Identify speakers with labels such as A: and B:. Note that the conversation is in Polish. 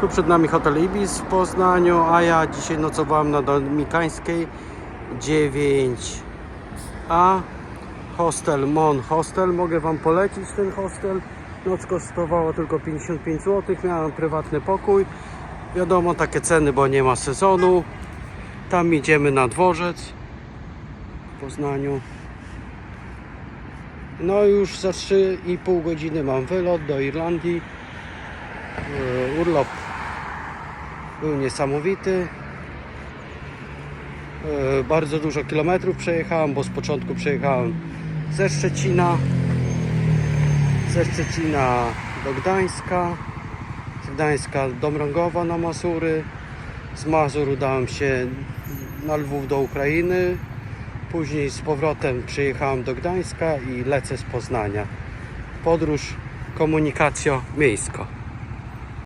A: Tu przed nami hotel Ibis w Poznaniu, a ja dzisiaj nocowałem na Dominikańskiej 9A. Hostel Mon Hostel. Mogę Wam polecić ten hostel. Noc kosztowała tylko 55 zł. Miałem prywatny pokój. Wiadomo, takie ceny, bo nie ma sezonu. Tam idziemy na dworzec w Poznaniu. No już za 3,5 godziny mam wylot do Irlandii. Yy, Urlop był niesamowity. Yy, Bardzo dużo kilometrów przejechałem, bo z początku przejechałem ze Szczecina, ze Szczecina do Gdańska, z Gdańska do Mrągowa na Mazury, z Mazur udałem się na Lwów do Ukrainy, później z powrotem przyjechałem do Gdańska i lecę z Poznania. Podróż komunikacjo miejsko.